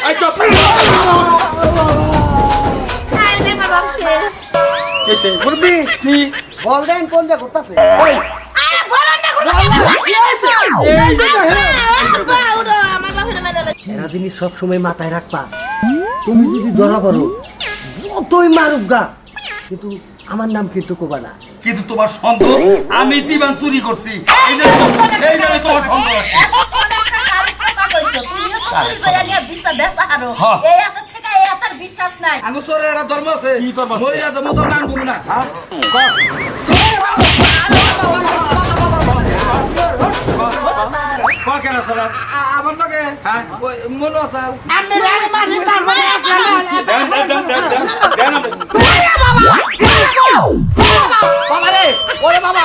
এই শেষ কেসে মুরব্বি কি? বল দেন কোন যা করতেছে ওই আরে বলন্ডা কোন কি হইছে এই যে বাবা উড়ো আমার বাপের মেরে এরা জিনিস সবসময় মাথায় রাখবা তুমি যদি ধরা পড়ো যতই মারুক গা কিন্তু আমার নাম কিন্তু কোবা না। কিন্তু তোমার সন্দেহ আমি দিবান চুরি করছি। এই যে এই যে তোমার সন্দেহ আছে। বিশ্বাস নাই আঙ্গু সরে একটা ধর্ম আছে কি আছে? মহিলা তো নাম না আমার লগে হ্যাঁ? মনো রে ওরে বাবা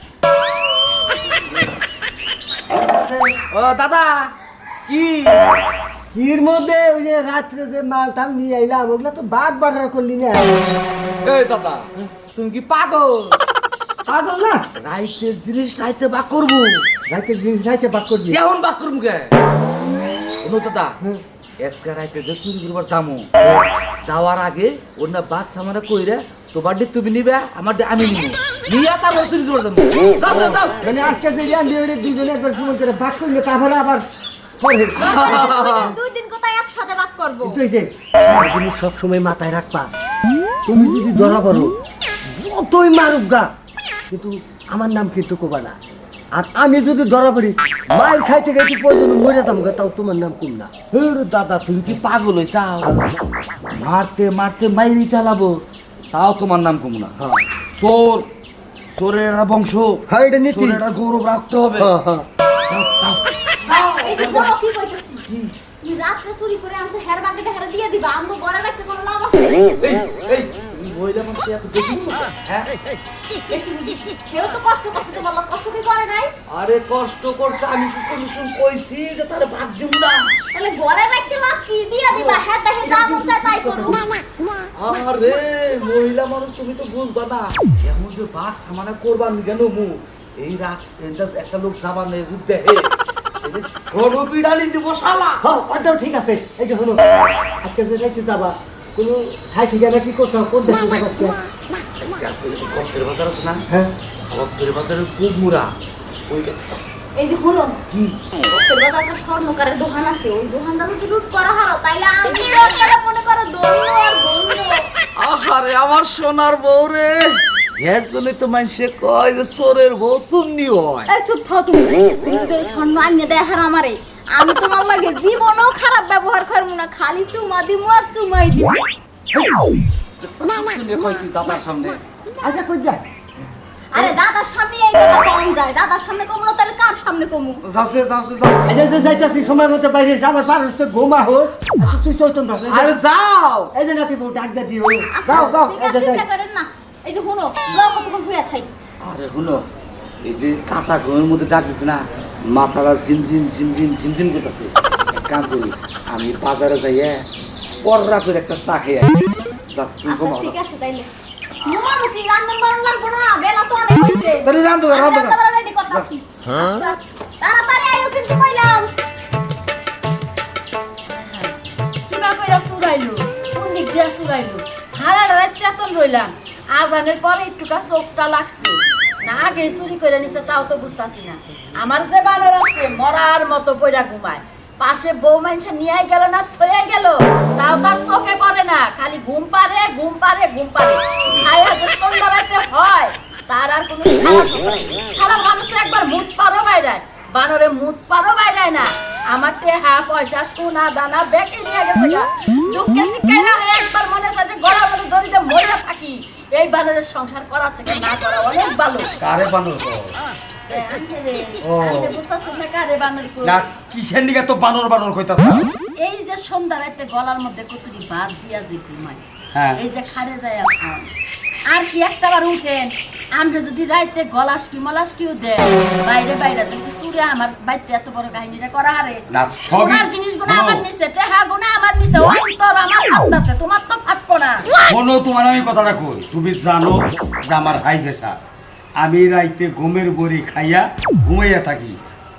ও দাদা কি? এর মধ্যে ওই যে রাত্রে যে মাল টাল নিয়ে আইলাম ওগুলা তো বাঘ বাটার করলি না? এই দাদা তুমি কি পাগল? পাগল না? রাইতের জিনিস রাইতে বাক করব। রাইতে জিনিস রাইতে বাঘ করবি। কেমন বাক করব কে? ও দাদা এসকে রাইতে যে চুরি করবার যামু যাওয়ার আগে ওর না বাঘ সামারা কইরে তোমার ডে তুমি নিবে আমার ডে আমি নিব। নিয়ে তারপর চুরি করবার যাব যাও যাও যাও। মানে আজকে যে বিয়ে দুজনে একবার সুমন করে বাঘ করলে তারপরে আবার পরে দুই দিন কোথায় একসাথে করব? কিন্তু এই যে জিনিস সবসময় মাথায় রাখবা তুমি যদি ধরা পড়ো যতই মারুক গা কিন্তু আমার নাম কিন্তু কোবা না। আর আমি যদি ধরা পড়ি মাল খাইতে খাইতে প্রয়োজন মরে যাব গা, তাও তোমার নাম কম না। হের দাদা তুমি কি পাগল হইছাও? মারতে মারতে মাইরি চালাবো। তাও তোমার নাম কমু না। হ্যাঁ। চোর। চোরের একটা বংশ। হ্যাঁ এটা নীতি। গৌরব রাখতে হবে। হ্যাঁ হ্যাঁ। যাও যাও এই যে বড় কি কইতেছি? তুমি রাত্রে চুরি করে আনছে হের বাকেটে হেরে দিয়ে দিবা আমগো ঘরে রাখতে কোনো লাভ আছে? এই এই তুমি মহিলা মানুষ এত বেশি বুঝো? হ্যাঁ? বেশি বুঝি। কেউ তো কষ্ট করতে বলল কষ্ট কি করে নাই? আরে কষ্ট করছে আমি কি কোনো কইছি যে তারে ভাগ দিব না? তাহলে ঘরে রাখতে লাভ কি? দিয়া দিবা হ্যাঁ তাই করব আরে মহিলা মানুষ তুমি তো বুঝবা না। এমন যে বাঘ সামানা করবার নি কেন মু। এই রাস একটা লোক যাবার নেই বুঝতে হে। দিব শালা। হ্যাঁ ওটাও ঠিক আছে। এই যে শোনো আজকে যে রাইতে যাবা কোনো হাই ঠিকানা কি করছ? কোন দেশে যাবা আজকে? আজকে আছে কপ্তের বাজার আছে না? হ্যাঁ। কপ্তের বাজারের খুব মুড়া। ওই দেখছ এই যে হলো কি? একটা স্বর্ণকারের দোকান আছে ওই দোকানটা যদি লুট করা হারো তাইলে আমি মনে করো দৌড় আর দৌড়? আহারে আমার সোনার বউ রে। এর জন্যই তো মানুষে কয় যে চোরের বউ সুন্নি হয়। এই চুপ থাও তুমি। স্বর্ণ আনিয়ে দেয় হার আমারে আমি তোমার লাগে জীবনও খারাপ ব্যবহার করব না খালি চুমা দিমু আর চুমাই কইছি দাদার সামনে। আচ্ছা কই যা। আরে দাদার সামনে এই কথা কম যায়। দাদার সামনে কমু না তাহলে কার সামনে কমু? যাচ্ছে যাচ্ছে যাও এই যে যে যাইতাছি সময় মতো বাইরে আবার পারস তো ঘুমা আচ্ছা তুই চৈতন রাখ আরে যাও। এই যে নাতি বউ ডাক দা দিও আচ্ছা, যাও যাও। এই যে চিন্তা করেন না। এই যে শুনো যাও কতক্ষণ শুয়ে থাই। আরে শুনো এই যে কাঁচা ঘরের মধ্যে ডাক দিছে না মাথাটা ঝিমঝিম ঝিমঝিম ঝিমঝিম করতেছে। এক কাম করি আমি বাজারে যাইয়ে পররা করে একটা চা খেয়ে আসি। যা তুই আচ্ছা ঘুমাও ঠিক আছে তাইলে। মুমা মুখি রান্না বান্না লাগবো না বেলা তো অনেক হইছে তাহলে রান্ধো আমি রান্ধো রান্না বান্না ready করতাছি। তাড়াতাড়ি আইও কিন্তু কইলাম। কিবা কইরা চুরাইলো কোন দিক দিয়া চুরাইলো হারা রাত চেতন রইলাম। আজানের পরে একটুকা চোখটা লাগছে। না আগে চুরি করে নিছে তাও তো বুঝতাছি না। আমার যে বানর আছে মরার মতো পয়রা ঘুমায়। পাশে বউ মানুষ নিয়ে গেল না থয়ে গেল? তাও তার চোখে পড়ে না, খালি ঘুম পারে ঘুম পারে ঘুম পারে হয়, তার আর কোনো সারা মানুষ তো একবার মুখ পারো বাইরায়, বানরে মুখ পারো বাইরায় না। আমার টেহা পয়সা, সোনা, দানা, বেঁকে নিয়ে গেছে দুঃখে একবার মনে আছে যে গড়া মরে থাকি। এই বানরের সংসার করাচ্ছে কি না করা অনেক ভালো। কারে বানর না কারে বানর কই? না কিসের নিকে তো বানর বানর কইতাছ? এই যে সন্ধ্যা রাতে গলার মধ্যে কতটি ভাত দিয়া যে ঘুমাই হ্যাঁ। এই যে খারে যায় এখন। আর কি একটা বার উঠেন আমরা যদি রাইতে গলাস কি মলাস কিও দেয় বাইরে বাইরে তুমি চুরে আমার বাইতে এত বড় কাহিনীটা করা হারে? না, সবই- সোনার আমার নিচে টেহা গুনা আমার নিচে ওই তোর আমার হাত আছে তোমার তো ফাটবো না শোনো তোমার আমি কথাটা কই। তুমি জানো যে আমার হাই প্রেশার আমি রাইতে ঘুমের বড়ি খাইয়া ঘুমাইয়া থাকি।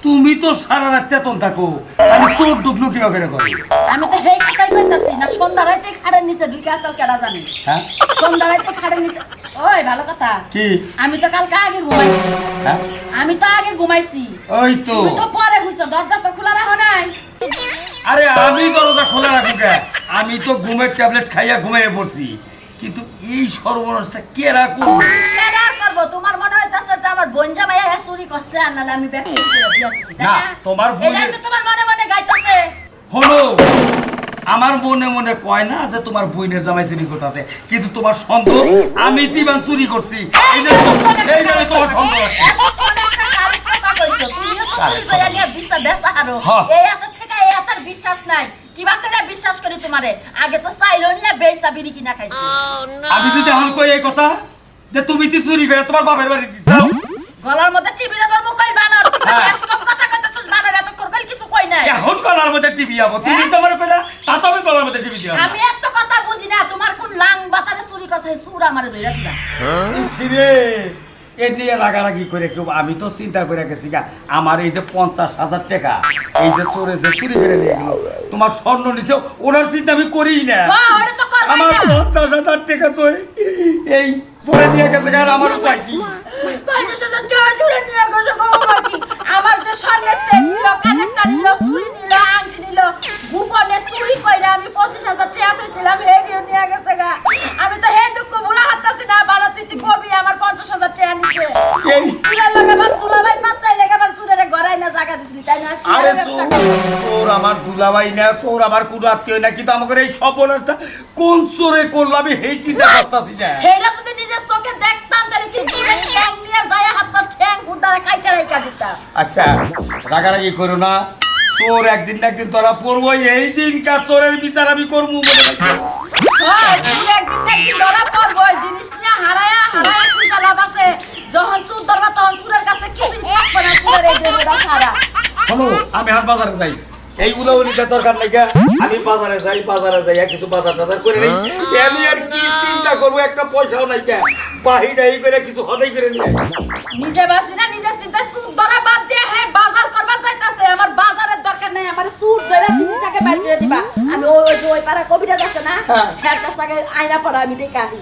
তুমি তো সারা রাত চেতন থাকো আমি চোর ঢুকলো কিবা করে করি? আমি তো হেই কথাই কইতাছি না সন্ধ্যা রাতে খাড়ের নিচে ঢুকে আসাল কেডা জানি? হ্যাঁ? সন্ধ্যা রাতে খাড়ের নিচে ওই ভালো কথা। কি? আমি তো কালকে আগে ঘুমাইছি। হ্যাঁ? আমি তো আগে ঘুমাইছি। ওই তো। তুমি তো পরে ঘুরছো দরজা তো খোলা রাখো নাই। আরে আমি দরজা খোলা রাখি কে? আমি তো ঘুমের ট্যাবলেট খাইয়া ঘুমাইয়া পড়ছি। কিন্তু এই সর্বনাশটা কে রাখব কেন আর করব? তোমার মনে হইতাছে যে আমার বোন জামাই এ চুরি করছে আর নাহলে আমি ব্যাগ করে না? তোমার তো তোমার মনে মনে গাইতাছে? হলো আমার মনে মনে কয় না যে তোমার বইনের জামাই চুরি করতেছে কিন্তু তোমার সন্দেহ আমি তিবান চুরি করছি। এই জন্য তো- এই জন্য তোমার সন্দেহ আছে। হ্যাঁ। বিশ্বাস নাই। কিবা করে বিশ্বাস করি তোমারে? আগে তো চাইলো নিয়ে বেসা বিড়ি কিনা খাইছি। আমি যদি এখন কই এই কথা যে তুমি তো চুরি করে তোমার বাপের বাড়ি দিচ্ছাও গলার মধ্যে টিভিতে তোর মুখ কই বানর। হ্যাঁ। এসব কথা কইতাছিস বানর এত কর কিছু কই নাই? এখন গলার মধ্যে টিভি যাব তুমি তো আমার কইলা তা তো আমি গলার মধ্যে টিভি যাব আমি এত কথা বুঝি না তোমার কোন লাং বাতারে চুরি করছে সুর আমারে ধইরা দিলা রে। এ নিয়ে রাগারাগি করে কেউ আমি তো চিন্তা করে গেছি গা আমার এই যে পঞ্চাশ হাজার টাকা এই যে চোরে যে চুরি করে নিয়ে গেল তোমার স্বর্ণ নিছে ওনার চিন্তা আমি করি না। আমার পঞ্চাশ হাজার টাকা তো এই- এই চোরে নিয়ে গেছে গা, আমার উপায় কি? পঞ্চাশ হাজার টাকা জুড়ে নিয়ে গেছে গো বাকি। আমার যে স্বর্ণের সেট নিল কানেরটা নিল চুরি নিল আংটি নিল গোপনে চুরি কইরা আমি পঁচিশ হাজার টাকা তুইছিলাম হেডিও না চোর আমার কোনো আত্মীয় না কিন্তু আমাকে এই সপনাটা কোন চোরে করল আমি চিন্তা করতেছি না হেডা যদি নিজের চোখে দেখতাম তাহলে কি ঠ্যাং নিয়ে যায় হাত ঠ্যাং উদ্ধারে কাইটা রাইকা দিতাম আচ্ছা রাগারাগি করো না চোর একদিন না একদিন তোরা পড়ব এই দিনকার চোরের বিচার আমি করব রাখি। হ্যাঁ, একদিন না একদিন ধরা পড়ব, এই জিনিস নিয়ে হারায়া, হারায়া খুঁজা লাভ আছে। যখন চুর ধরবা তখন চুরের কাছে থাকবে না, চুরের এই দেহটা ছাড়া। শোনো আমি হাট বাজারে যাই এইগুলো উনিটা দরকার নাই আমি বাজারে যাই বাজারে যাই কিছু বাজার টাজার করে নেই আমি আর কি চিন্তা করব একটা পয়সাও নাই কে বাহিরে এই করে কিছু হদাই করে নিয়ে নিজে বাঁচি না, নিজের চিন্তায় চুর ধরা বাদ দিয়ে, হ্যাঁ, বাজার করবা যাইতাছে। আমার বাজারের দরকার নাই, আমার চুর ধরে জিনিস আগে বাইর করে দিবা। আমি ওই- ওই যে ওই পাড়ায় কবিরাজ আছে না, হ্যাঁ। হ্যাঁ, আয়না পড়া আমি দেখে আসি।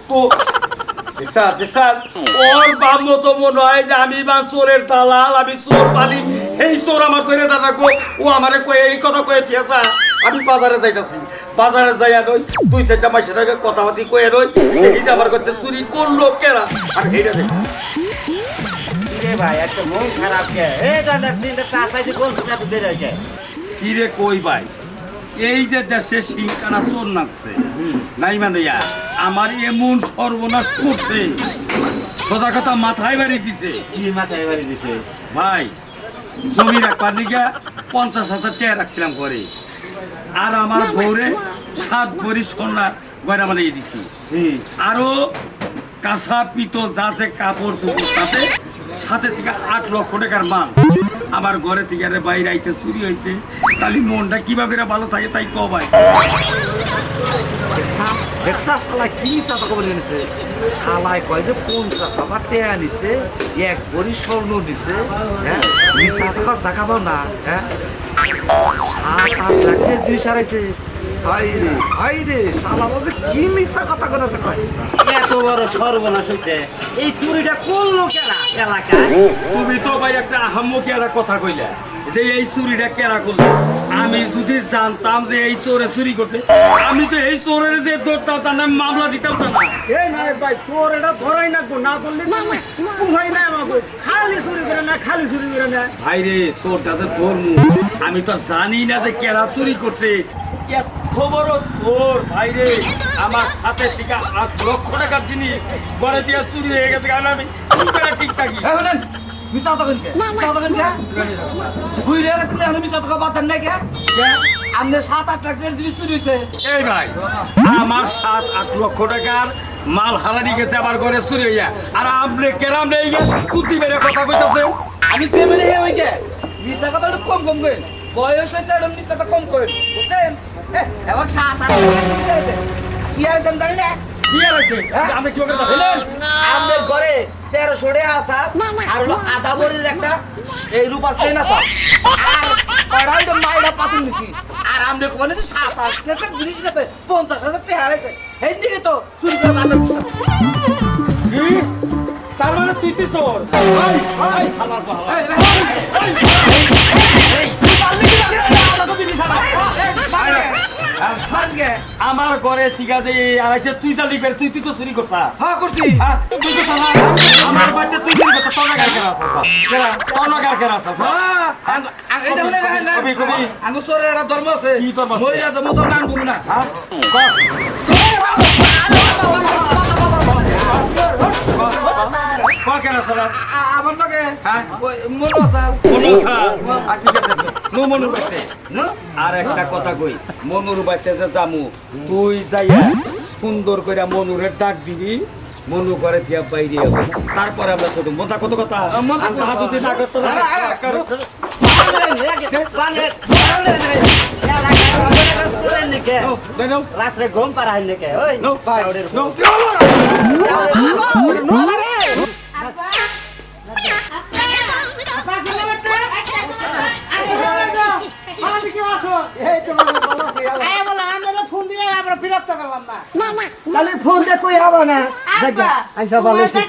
ওর বাপ মতো মনে হয় যে আমি বা চোরের দালাল আমি চোর পালি। এই চোর আমার ধরে দাঁড়াবো ও আমারে কয়ে এই কথা কয়ে থিয়েছা আমি বাজারে যাইতাছি। বাজারে যাইয়া নই দুই চারটা মাসের আগে কথাবার্তি কয়ে নই দেখি যে আমার করতে চুরি করল কেরা? আমি হেরে দেখি। রে ভাই একটা মন খারাপ কে? এই দাদা তিনটা চা চাইতে কোন এত দেরি হয়েছে কিরে কই ভাই? এই যে দেশে সিংকানা চোর নাচছে নাই মানে আমার এমন সর্বনাশ করছে। সোজা কথা মাথায় বাড়ি দিছে। কি মাথায় বাড়ি দিছে? ভাই জমি রাখবার দিকে পঞ্চাশ হাজার টাকা রাখছিলাম ঘরে। আর আমার বউরে সাত ভরি সোনা গয়না বানিয়ে দিছি। আরও কাঁসা পিতল যা আছে কাপড় চোপড় সাথে সাথে থেকে আট লক্ষ টাকার মাল। আমার ঘরে থেকে আরে বাইরে আইতে চুরি হয়েছে। তাহলে মনটা কীভাবে ভালো থাকে তাই শালা কি কয় যে নিছে, এক নিছে হ্যাঁ? না হ্যাঁ? জিনিস হারাইছে। হাই রে হাই রে শালারা যে কি মিশা কথা করেছে কয়? এত বড় সর্বনাশ হইছে। এই চুরিটা কেনা এলাকায়? তুমি তো ভাই একটা আহাম্মকি কথা কইলা যে এই চুরিটা কেরা করল? আমি যদি জানতাম যে এই চোরে চুরি করতে আমি তো এই চোরের যে ধরতাম তার নামে মামলা দিতাম তো না। এই নাই ভাই তোর এটা ধরাই না গো না ধরলে উভয় নাই আমাকে খালি চুরি করে না খালি চুরি করে না ভাই রে চোরটা যে ধরমু আমি তো জানি না যে কেরা চুরি করছে। এত বড় চোর ভাই রে আমার সাথে থেকে আট লক্ষ টাকার জিনিস ঘরে দিয়ে চুরি হয়ে গেছে কারণ আমি ঠিক থাকি মিছা তখন কে? মিছা তখন কে? বুই রে গেছিলে আমি মিছা তখন বাদ নাই কে? আমনে সাত আট লাখ টাকার জিনিস চুরি হয়েছে এই ভাই আমার সাত আট লক্ষ টাকার মাল হারানি গেছে আমার ঘরে চুরি হইয়া। আর আপনি কেরাম নেই কুতি মেরে কথা কইতাছে আমি যে মানে হে মিছা কথা কম কম বয়স হয়েছে মিছা কথা কম কইন। বুঝছেন? এ, এবার সাত আট কি আছে আমি জানি না। কি আর আছে আপনি কি করে শুনেন, আমাদের ঘরে তেরোশো টাকা আসা আর হলো আধা বড়ির একটা এই রূপার চেন আসা আর কড়াইটা মাইরা পাতুন নিছি আর আমরা কোনে যে সাত আট টাকার জিনিস আছে পঞ্চাশ হাজার টাকা হারাইছে এই দিকে তো চুরি করে বান্ধব তার মানে তুই তুই চোর ঘরে ঠিক আছে আছে তুই যা লিখবে তুই তুই তো চুরি করছা হ্যাঁ করছি হ্যাঁ, তুই তো চালা। আমার বাড়িতে তুই চুরি করছিস তোর গায়ে কেন আছে তোর গায়ে কেন আছে হ্যাঁ, শুনে রাখেন না। কবি, কবি। আঙ্গ চোরের একটা ধর্ম আছে। কি ধর্ম আছে? মহিলা ধর্ম তো নাম কমু না। হ্যাঁ কেন আমার হ্যাঁ? ওই মনো আছে। মনু স্যার ঠিক আছে আর একটা কথা কই মনুর যে জামু তুই যাইয়া সুন্দর করে মনুরে ডাক দিবি মনু করে দিয়া বাইরে হবে তারপরে আমরা ছোট মোটা কত কথা যদি না করতো রাত্রে ঘুম পারা হইলে কে ওই। এই তো মানে ভালো আছে, আল্লাহ। ফোন দিয়ে আমরা বিরক্ত করলাম না। তাহলে ফোন দে কই আবা না? দেখবা আইসা ভালো আছে।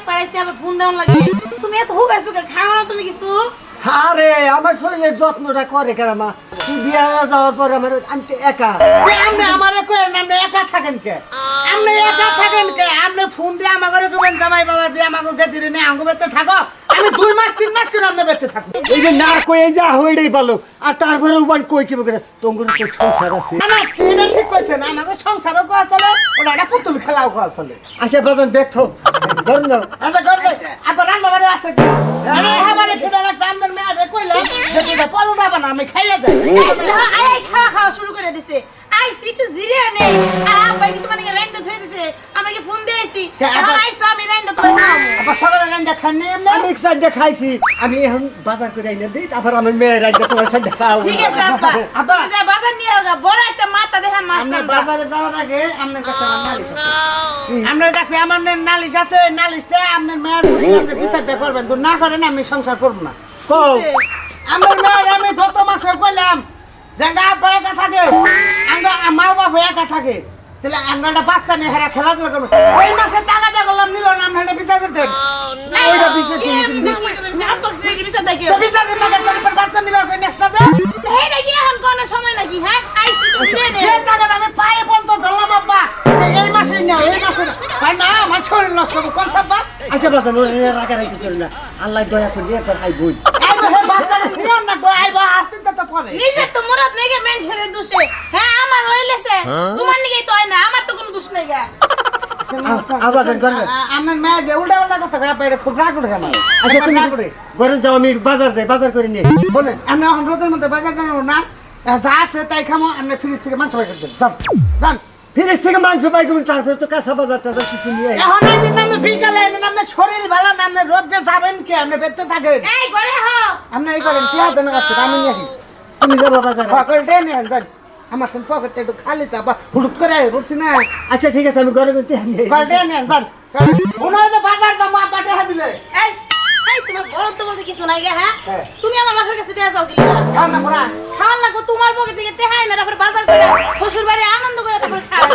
তুমি এত হুগাইছো কে খাও না তুমি কিছু? আরে আমার শরীরের যত্নটা করে কেন মা? তুই বিয়া যাওয়ার পর আমার আমি তো একা। আপনি আমারে আপনি একা থাকেন কে? আপনি একা থাকেন কে? আপনি ফোন দিয়ে আমাকে জামাই বাবা যে আমাকে গেদি নেই আমাকে থাকো। আমি দুই মাস তিন মাস করে আপনি বেতে থাকব। এই যে না কই যা হইড়েই ভালো আর তারপরে উবান কই কি করে তোমার তো সংসার আছে। না না ঠিক ঠিক কইছেন আমাকে সংসারও কোয়া চলে ওটা একটা পুতুল খেলাও কোয়া চলে। আচ্ছা বাজান দেখো ধরুন দাও আচ্ছা করবে আপনার রান্না বাড়ি আছে কি আরে আমারে খেতে রাখতে আপনার মেয়ে কইলাম যে তুই পরোটা বানা আমি খাইয়া যাই খাওয়া খাওয়া শুরু করে দিছে। আইসি একটু জিরিয়া নেই আর আব্বাই কি তোমার দিকে রেন্ডা ধুয়ে দিছে। আমাকে ফোন দিয়েছি? হ্যাঁ, এখন আইসো আমি রেন্ডা আবার সকালে রান্না খাননি এমনি আমি সাইডে খাইছি। আমি এখন বাজার করে আইনা দিই তারপর আমি মেয়ের রাইতে তোমার সাইডে খাও ঠিক আছে আব্বা। আব্বা। বাজার নিয়ে বড় একটা মাথা দেখা মাছ আনবা। বাজারে যাওয়ার আগে আপনার কাছে আমার নালিশ আছে। আপনার কাছে আমার নালিশ আছে নালিশটা আপনার মেয়ের আপনি বিচারটা করবেন। তো না করেন আমি সংসার করব না। কও। আমার মেয়ের আমি গত মাসে কইলাম যে গা আব্বা একা থাকে আমরা মা বাবা একা থাকে। তাহলে আমরা বাচ্চা নিয়ে হেরা খেলাধুলা করব। ওই মাসে টাকাটা করলাম নিল না আমরা বিচার করতেন ওইটা বিচার কি বিচার করতে আমার আল্লাহ দয়া করে একবার আই বই আইবো হে বাচ্চাটা নিও না গো আইবো আরতে তো পরে নিজের তো মুরাদ নেই গে মেনশনের দোষে। হ্যাঁ, আমার হইলেছে। তোমার নিগেই তো হয় না, আমার তো কোনো দোষ নেই গা। আবাজান করবে আমার মেয়ে যে উল্টা উল্টা কথা কয় বাইরে খুব রাগ উঠে কেন আচ্ছা তুমি ঘরে যাও আমি বাজার যাই বাজার করে নিয়ে বলেন আমি এখন রোদের মধ্যে বাজার জানাব না। যা আছে তাই খামো আপনি ফ্রিজ থেকে মাংস বাই করবেন যান যান। ফিরিস থেকে মাংস পাই করুন তারপরে তো কাঁচা বাজার টাজার কিছু নিয়ে এখন একদিন নামে বিকালে এলেন শরীর ভালো না আপনি রোদে যাবেন কি? আপনি বেঁচে থাকেন। এই, ঘরে হও। আপনি এই করেন কি হাতে না আমি নিয়ে আসি। তুমি যাব বাজারে। পকেটে নিয়ে যান আমার সঙ্গে পকেটটা একটু খালি তা বা হুড়ুট করে বলছি না। আচ্ছা ঠিক আছে আমি ঘরে করতে পকেটে নিয়ে যান বাজার দাম হ্যাঁ দিলে। এই, বলতে কিছু নাই গে, হ্যাঁ? হ্যাঁ। তুমি আমার বাপের কাছে দেয়া যাও কি লিগা? খাও না পড়া খাওয়ার লাগবো তোমার পকেট থেকে টেহাই না তারপরে বাজার করে শ্বশুর বাড়ি আনন্দ করে তারপরে খাওয়া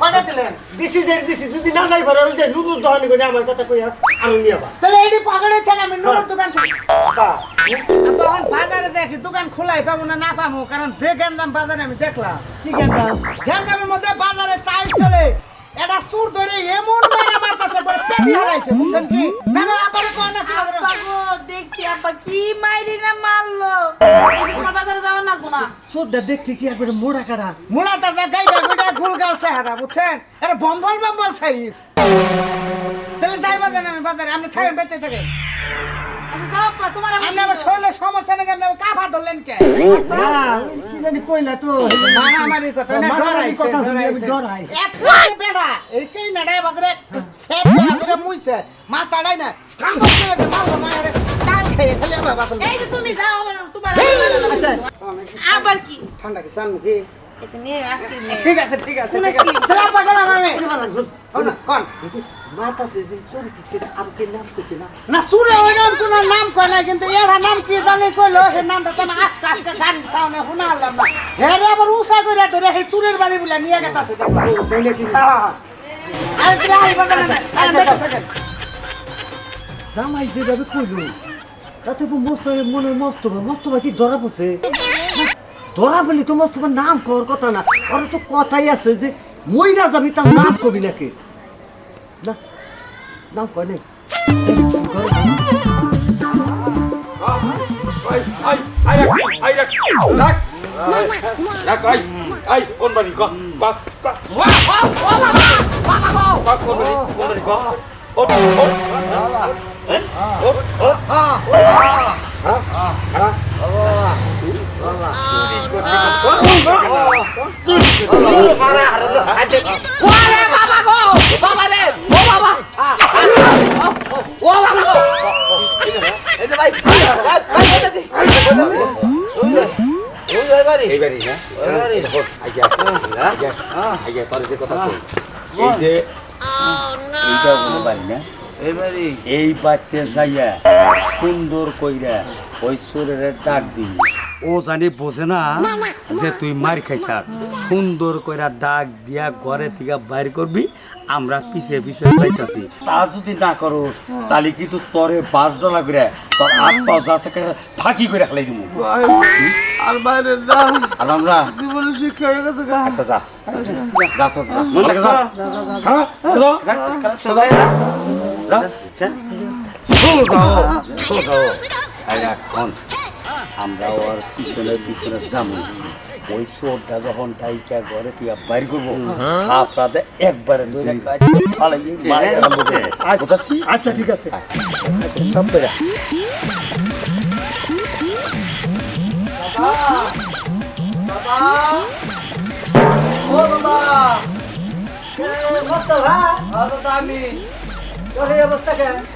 কটা দিলেন। দিছি যে দিছি যদি না যাই পারো ওই যে নুনুর দহনি করে আমার কথা কই আমি নিয়ে আবার। তাহলে এইটি পকেটে থেকে আমি নুরের দোকান থেকে। তখন বাজারে দেখি দোকান খোলাই পাবো না না পাবো কারণ যে গেন্দাম বাজারে আমি দেখলাম। কি গেন্দাম গেন্দামের মধ্যে বাজারে চাইল চলে। এটা সুর ধরে এমন মেরে মারতাছে পরে পেটি হারাইছে বুঝছেন কি? না না না কি হবে? আব্বা গো, দেখছি আব্বা কি মাইরি না মারলো। এই তোমার বাজারে যাওয়া লাগবো না? চোরটা দেখতে কি একবারে মোড়া কাটা মুলাটা যা গাইডা গুইডা গুল গাল চেহারা বুঝছেন? এটা বম্বল বম্বল সাইজ তাহলে যাই বাজারে আমি বাজারে আপনি থাকেন বেঁচে থাকেন আচ্ছা যাও আপা তোমার আমি আপনি আবার শরীরে সমস্যা নাকি আপনি আবার কাফা ধরলেন কে? কি জানি কইলা তো মারামারি কথা না মারামারি কথা শুনি আমি ডরাই। একটা বেড়া এই কেই বাগরে সেপ দেয়া মুইছে মা তাড়াই না কাম করতে গেছে মারবো না খেয়ে খেলে বাবা এই যে তুমি যাও তোমার আচ্ছা। আবার কি? ঠান্ডা কি ঠিক আছে ঠিক আছে ঠিক আছে। কোন? মাতা সে যে চোরি থেকে আর কে নাম কইছে না। না সুরে ওই নাম কোন নাম কয় না কিন্তু এর নাম কি জানি কইলো হে নামটা তো আমি আজকে আজকে গাড়ি সামনে শুনালাম না। হে রে আবার উষা করে ধরে হে সুরের বাড়ি বলে নিয়ে গেছে আছে দেখো তাই নাকি আরে তুই আই বাগানে না আরে দেখো দেখো। জামাই যেভাবে কইলো তাতে তো মস্ত মনে মস্ত মস্ত কি ধরা পড়ছে? ধরা বলি তো মস্ত নাম কর কথা না। ওর তো কথাই আছে যে মইরা যাবি তার নাম কবি নাকি? না নাম কয় নাই ঘরে যা। আই আই আই আই রাখ রাখ রাখ আই আই কোন বাড়ি ক ক ক ক কোন বাড়ি কোন বাড়ি ক ও ও ও ও ওরে তোর যে কথা এই যে এইটা কোনো বাড়ি না এবারে এই বাচ্চা যাইয়া সুন্দর কইরা ওই সুরের ডাক দিবি ও জানি বোঝে না যে তুই মার খাইছার। সুন্দর কইরা ডাক দিয়া ঘরে থেকে বাইর করবি আমরা পিছে পিছে যাইতাছি। তা যদি না করো তাহলে কিন্তু তোরে পাঁচ ডলার করে তোর আট পাঁচ আছে ফাঁকি করে খেলাই দিব আর বাইরে আর আমরা জীবনে শিক্ষা হয়ে গেছে গা। আচ্ছা যা। যা। যা যা মন লাগে যা। হ্যাঁ চলো চলো যা। চলো যাও চলো যাও। আর এখন আমরা ওর পিছনে পিছনে যাব। চোরটা যখন ডাইটা ঘরে তুই বাইর করব আপনাদের একবারে আরম্ভ করব বুঝাচ্ছি আচ্ছা ঠিক আছে। আচ্ছা তো আমি। অবস্থা কেন কে,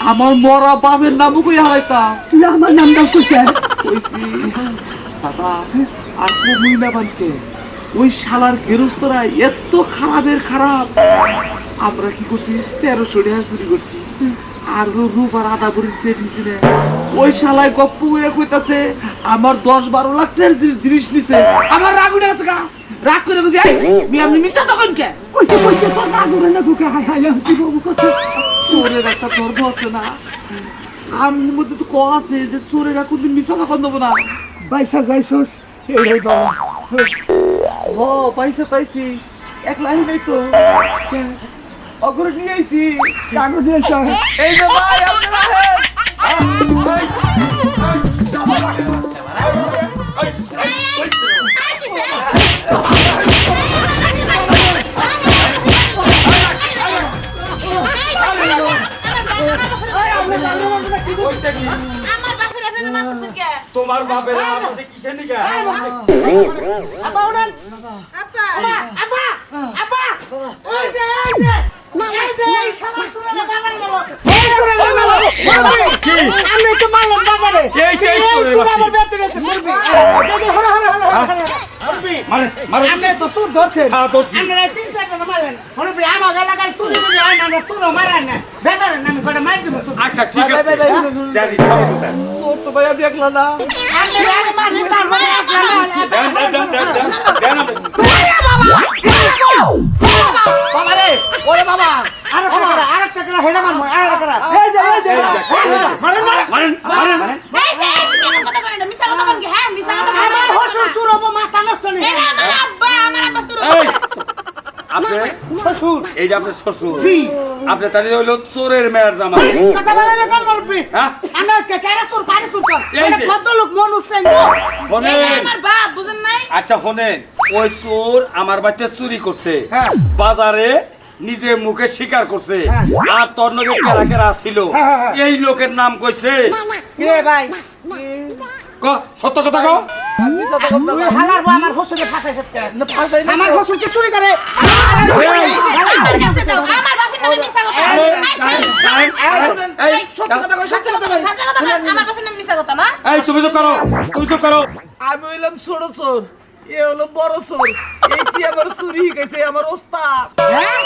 আমার মরা বাপের নাম কই হারাইতাম তুই আমার নামটা কইছে কইছি দাদা আর কমই না বানকে ওই শালার গেরস্তরা এত খারাপের খারাপ। আমরা কি করছি? তেরোশো টাকা চুরি করছি। আর রূপ আর আধা বুড়ির সেট নিছি না। ওই শালায় গপ্প করে কইতাছে আমার দশ বারো লাখ টাকার জিনিস- নিছে। আমার রাগ উঠে আছে গা। রাগ করে কইছি এই মি আপনি মিছা তখন কে? কইছে কইছে তোর না করে না কুকে হাই হাই আমি কি বলব কইছে? চোরের একটা ধর্ম আছে না? আমি মধ্যে তো ক আছে যে চোরেরা কোনদিন মিছা তখন দেবো না। বাইসা যাইছস এইটাই বাবা ও পাইছে পাইছি। এক লাইন নাই তো। অগরে নিয়ে আইছি। কাগজ নিয়ে এসো এই যে ভাই আপনারা আহেন। কি আমার বাপের এখানে মারতেছেন কে তোমার বাপের আমাদের কিসের নিকা আপা উড়ান আপা আপা আপা ওই যে এই যে আমি তো মারলাম বাজারে আপনি তো সুর ধরছেন মুরবি মারেন আচ্ছা ঠিক আছে। বাবা রে ওরে বাবা আরেকটা করা আরেকটা হেডা এই যে এই যে। মারেন মারেন মারেন এই যে, এই যে, কথা করেন না, মিছা কথা কন কি, হ্যাঁ, মিছা এইটা আপনার শ্বশুর। জি। আপনি তাহলে হইল চোরের মেয়ের জামাই কথা বলে হ্যাঁ? আমরা কে- কেরে সুর কারে সুর এই এটা যে। ভদ্রলোক মনুষ সেন আমার বাপ বুঝেন নাই? আচ্ছা শোনেন ওই চোর আমার বাচ্চা চুরি করছে। হ্যাঁ। বাজারে নিজে মুখে স্বীকার করছে। হ্যাঁ। আর তোর নগে কেরা কেরা ছিল? হ্যাঁ, হ্যাঁ, হ্যাঁ। এই লোকের নাম কইছে রে ভাই? ক সত্য কথা কও। তুই হালার বউ আমার শ্বশুরকে ফাঁসাই সত্যি। না ফাঁসাই না আমার তো। চুরি করে? আমার কাছে দাও আমার বাপের নামে মিছা কথা এই, এই, এই, এই, সত্য কথা কই সত্য কথা কই হাসা কথা কয়, আমার বাপের নামে মিছা কথা না এই তুমি চুপ করো তুমি চুপ করো। আমি হইলাম ছোট চোর এ হলো বড় চোর। এই কি আমার চুরি গেছে আমার ওস্তাদ? হ্যাঁ?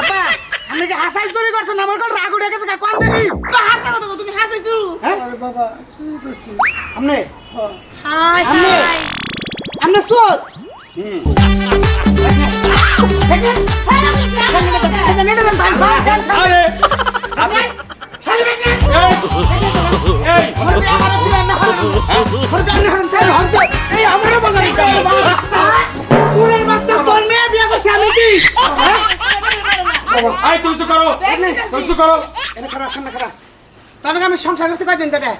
আপা আমি যে হাসাই চুরি করছেন? আমার কোন রাগ উঠে গেছে কোন দেখি বা হাসা কথা তুমি হাসাইছো? হ্যাঁ? আরে বাবা চুরি করছি। আমনে হাই হাই। আমনে চোর? আরে আপনি? এই, এই, এই, তুমি চুপ করো। তুমি চুপ করো। আমি সংসার করছি কয়দিন ধরে?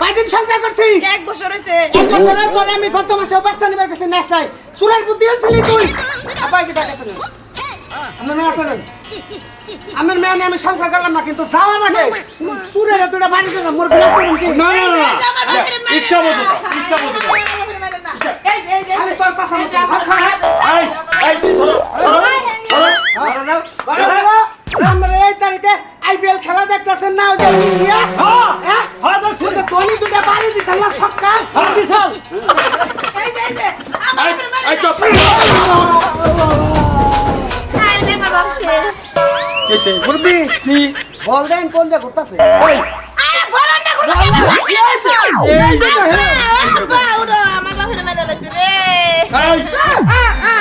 কয়দিন সংসার করছি? এক বছর হইছে। এক বছরের পরে আমি গত মাসে বাচ্চা নিবার কাছে নেশায় সুরের বুদ্ধি হচ্ছিলি তুই? আব্বা এই যে টাকা তুলে আমার মেয়ে আছে আমার মেয়ে আমি সংসার করলাম না কিন্তু যাওয়ার আগে সুরের দুটা বাড়ি দিলাম মোর বিয়ে করুন কি না না না, ইচ্ছা মতো ইচ্ছা মতো আরে তোর পাশা এই মতো এই, এই, যাও বাবা, বাবা, আমরা এই তারিখে আইপিএল খেলা দেখতেছেন না ইন্ডিয়া হ্যাঁ হ্যাঁ দেখছি তো ধোনি দুটা বাড়ি দিছেন না ছক্কা দিছেন এই এই আমার এই, কিসে? মুরবি কি? বল দেন কোন যে ঘুরতাছে এই, আরে, বলেন না, কোনো কি হয়েছে? এই যে, আব্বা, উঠো, আমার বাপের মেরে লইছে রে। এই,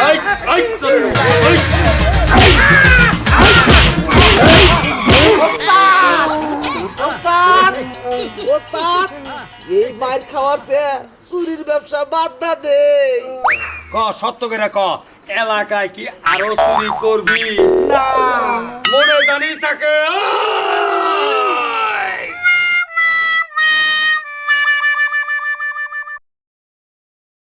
এই, এই, চল, এই। এই মার খাওয়ার চেয়ে চুরির ব্যবসা বাদ না দে ক সত্য করে ক এলাকায় কি আরও চুরি করবি না মনে জানি থাকে আহ!